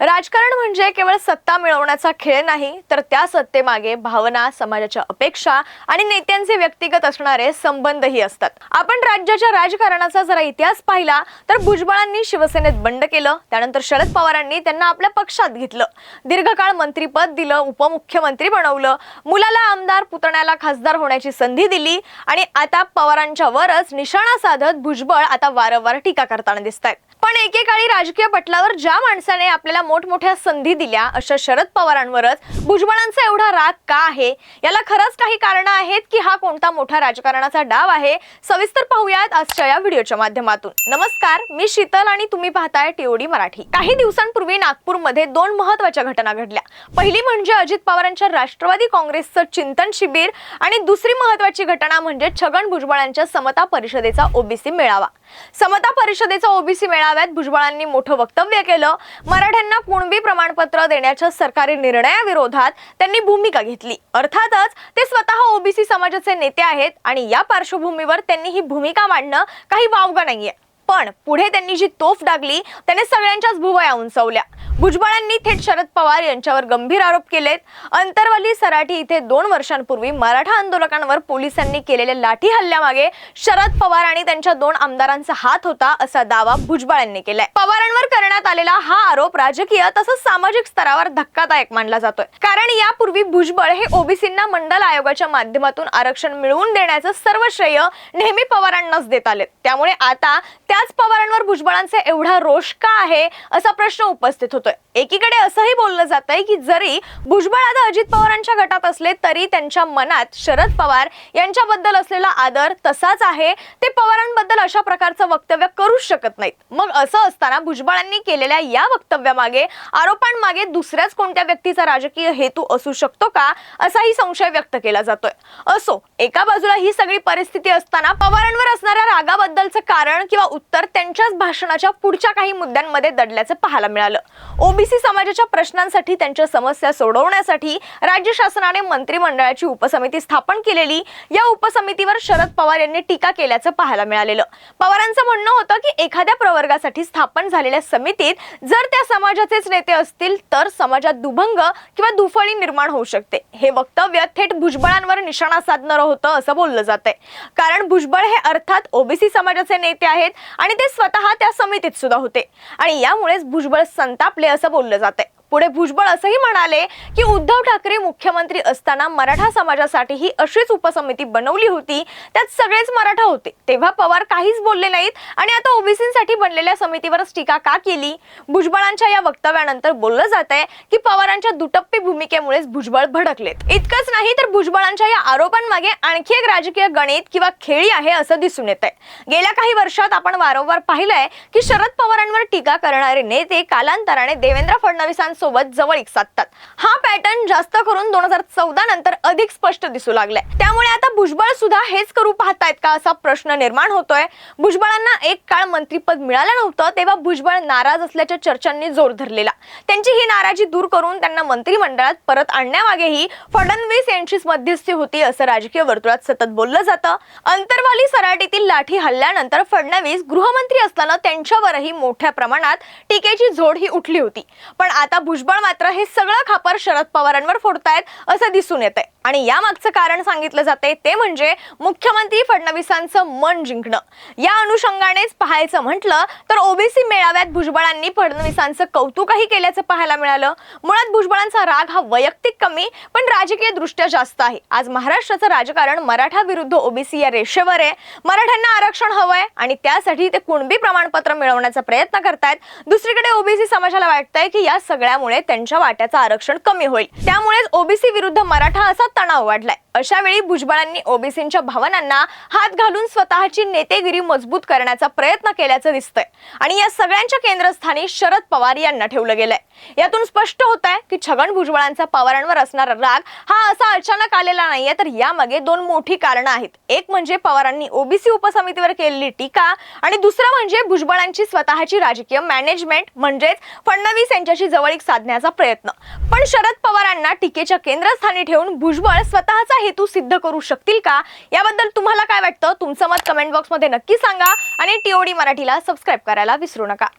राजकारण म्हणजे केवळ सत्ता मिळवण्याचा खेळ नाही तर त्या सत्तेमागे भावना समाजाच्या अपेक्षा आणि नेत्यांचे व्यक्तिगत असणारे संबंधही असतात. आपण राज्याच्या राजकारणाचा जरा इतिहास पाहिला तर भुजबळांनी शिवसेनेत बंड केलं त्यानंतर शरद पवारांनी त्यांना आपल्या पक्षात घेतलं. दीर्घकाळ मंत्रीपद दिलं उपमुख्यमंत्री बनवलं मुलाला आमदार पुतण्याला खासदार होण्याची संधी दिली आणि आता पवारांच्या वरच निशाणा साधत भुजबळ आता वारंवार टीका करताना दिसत आहेत पण एकेकाळी राजकीय पटलावर ज्या माणसाने आपल्याला मोठमोठ्या संधी दिल्या अशा शरद पवारांवरच भुजबळांचा एवढा राग का आहे? याला खरंच काही कारण आहेत की हा कोणता मोठा राजकारणाचा डाव आहे? सविस्तर पाहूयात आजच्या या व्हिडिओच्या माध्यमातून. नमस्कार मी शीतल आणि तुम्ही पाहताय टीओडी मराठी. काही दिवसांपूर्वी नागपूरमध्ये दोन महत्त्वाच्या घटना घडल्या. पहिली म्हणजे अजित पवारांच्या राष्ट्रवादी काँग्रेसचं चिंतन शिबिर आणि दुसरी महत्वाची घटना म्हणजे छगन भुजबळांच्या समता परिषदेचा ओबीसी मेळावा. समता परिषदेचा ओबीसी मेळाव्यात भुजबळांनी मोठं वक्तव्य केलं. मराठ्यांना कुणबी प्रमाणपत्र देण्याच्या सरकारी निर्णयाविरोधात त्यांनी भूमिका घेतली. अर्थातच ते स्वतः ओबीसी समाजाचे नेते आहेत आणि या पार्श्वभूमीवर त्यांनी ही भूमिका मांडणं काही वावगं नाहीये. पण पुढे त्यांनी जी तोफ डागली त्याने सगळ्यांच्याच भुवया उंचवल्या. भुजबळांनी थेट शरद पवार यांच्यावर गंभीर आरोप केलेत. अंतरवली सराठी इथे दोन वर्षांपूर्वी मराठा आंदोलकांवर पोलिसांनी केलेल्या लाठी हल्ल्यामागे शरद पवार आणि त्यांच्या दोन आमदारांचा हात होता असा दावा भुजबळ यांनी केलाय. पवारांवर करण्यात आलेला हा आरोप राजकीय तसंच सामाजिक स्तरावर धक्कादायक मानला जातोय. कारण यापूर्वी भुजबळ हे ओबीसींना मंडल आयोगाच्या माध्यमातून आरक्षण मिळवून देण्याचं सर्व श्रेय नेहमी पवारांनाच देत आले त्यामुळे आता त्याच पवारांवर भुजबळांचा एवढा रोष का आहे असा प्रश्न उपस्थित होतोय. एकीकडे असंही बोललं जात आहे की जरी भुजबळ आता अजित पवारांच्या गटात असले तरी त्यांच्या मनात शरद पवार यांच्याबद्दल असलेला आदर तसाच आहे. ते पवारांबद्दल अशा प्रकारचं वक्तव्य करूच शकत नाहीत. मग असं असताना भुजबळांनी केलेल्या या वक्तव्यामागे आरोपांमागे दुसऱ्याच कोणत्या व्यक्तीचा राजकीय हेतू असू शकतो का असाही संशय व्यक्त केला जातोय. असो एका बाजूला ही सगळी परिस्थिती असताना पवारांवर असणाऱ्या रागाबद्दलचं कारण किंवा उत्तर त्यांच्याच भाषणाच्या पुढच्या काही मुद्द्यांमध्ये दडल्याचं पाहायला मिळालं. ओबीसी समाजाच्या प्रश्नांसाठी त्यांच्या समस्या सोडवण्यासाठी राज्य शासनाने मंत्रिमंडळाची उपसमिती स्थापन केलेली. या उपसमितीवर शरद पवार यांनी टीका केल्याचं पाहायला मिळालेलं. पवारांचं म्हणणं होतं की एखाद्या प्रवर्गासाठी स्थापन झालेल्या समितीत जर त्या समाजाचेच नेते असतील तर समाजात दुभंग किंवा दुफळी निर्माण होऊ शकते. हे वक्तव्य थेट भुजबळांवर निशाणा साधणारं होतं असं बोललं जातंय. कारण भुजबळ हे अर्थात ओबीसी समाजाचे नेते आहेत आणि ते स्वतः त्या समितीत सुद्धा होते. आणि यामुळेच भुजबळ संतापले असं बोललं जातंय. पुढे भुजबळ असंही म्हणाले की उद्धव ठाकरे मुख्यमंत्री असताना मराठा समाजासाठी ही अशीच उपसमिती बनवली होती. त्यात सगळेच मराठा होते. तेव्हा पवार काहीच बोलले नाहीत आणि आता ओबीसीसाठी बनलेल्या समितीवरच टीका का केली? भुजबळांच्या या वक्तव्यानंतर बोललं जात आहे की पवारांच्या दुटप्पी भूमिकेमुळेच भुजबळ भडकलेत. इतकंच नाही तर भुजबळांच्या या आरोपांमागे आणखी एक राजकीय गणित किंवा खेळी आहे असं दिसून येत आहे गेल्या काही वर्षात आपण वारंवार पाहिलंय की शरद पवारांवर टीका करणारे नेते कालांतराने देवेंद्र फडणवीसांसोबत जवळीक साधतात हा पॅटर्न जास्त करून दोन हजार चौदा नंतर अधिक स्पष्ट दिसू लागलाय. त्यामुळे आता भुजबळ सुद्धा हेच करू पाहतायत का असा प्रश्न निर्माण होतोय. भुजबळांना एक काळ मंत्रीपद मिळालं नव्हतं तेव्हा भुजबळ नाराज असल्याच्या चर्चांनी जोर धरलेला. त्यांची ही नाराजी दूर करून त्यांना मंत्रिमंडळात परत आणण्यामागेही फडणवीस यांचीच मध्यस्थी होती असं राजकीय वर्तुळात सतत बोललं जातं. अंतरवाली सराटीतील लाठी हल्ल्यानंतर फडणवीस गृहमंत्री असताना त्यांच्यावरही मोठ्या प्रमाणात टीकेची झोड ही उठली होती. पण आता भुजबळ मात्र हे सगळं खापर शरद पवारांवर फोडतायत असं दिसून येत आहे आणि यामागचं कारण सांगितलं जाते ते म्हणजे मुख्यमंत्री फडणवीसांचं मन जिंकणं. या अनुषंगानेच पाहायचं म्हटलं तर ओबीसी मेळाव्यात भुजबळांनी फडणवीसांचं कौतुकही केल्याचं पाहायला मिळालं. मुळात भुजबळांचा राग हा वैयक्तिक कमी पण राजकीय दृष्ट्या जास्त आहे. आज महाराष्ट्राचं राजकारण मराठा विरुद्ध ओबीसी या रेषेवर आहे. मराठ्यांना आरक्षण हवंय आणि त्यासाठी ते कुणबी प्रमाणपत्र मिळवण्याचा प्रयत्न करतायत. दुसरीकडे ओबीसी समाजाला वाटतंय की या सगळ्या सगळ्यामुळे त्यांच्या वाट्याचं आरक्षण कमी होईल. त्यामुळेच ओबीसी विरुद्ध मराठा असा तणाव वाढलाय. अशा वेळी भुजबळांनी ओबीसींच्या भावनांना हात घालून स्वतःची नेतेगिरी मजबूत करण्याचा प्रयत्न केल्याचं दिसतंय. आणि या सगळ्यांच्या केंद्रस्थानी शरद पवार यांना ठेवलं गेलंय. यातून स्पष्ट होत आहे की छगन भुजबळांचा पवारांवर असणारा राग हा असा अचानक आलेला नाहीये तर यामागे दोन मोठी कारणं आहेत. एक म्हणजे पवारांनी ओबीसी उपसमितीवर केलेली टीका आणि दुसरं म्हणजे भुजबळांची स्वतःची राजकीय मॅनेजमेंट म्हणजेच फडणवीस यांच्याशी जवळीक साधण्याचा प्रयत्न. पण शरद पवारांना टीकेच्या केंद्रस्थानी ठेवून भुजबळ स्वतःचा हेतू सिद्ध करू शकतील का? याबद्दल तुम्हाला काय वाटतं? तुमचं मत कमेंट बॉक्समध्ये नक्की सांगा. आणि टीओडी मराठीला सबस्क्राईब करायला विसरू नका.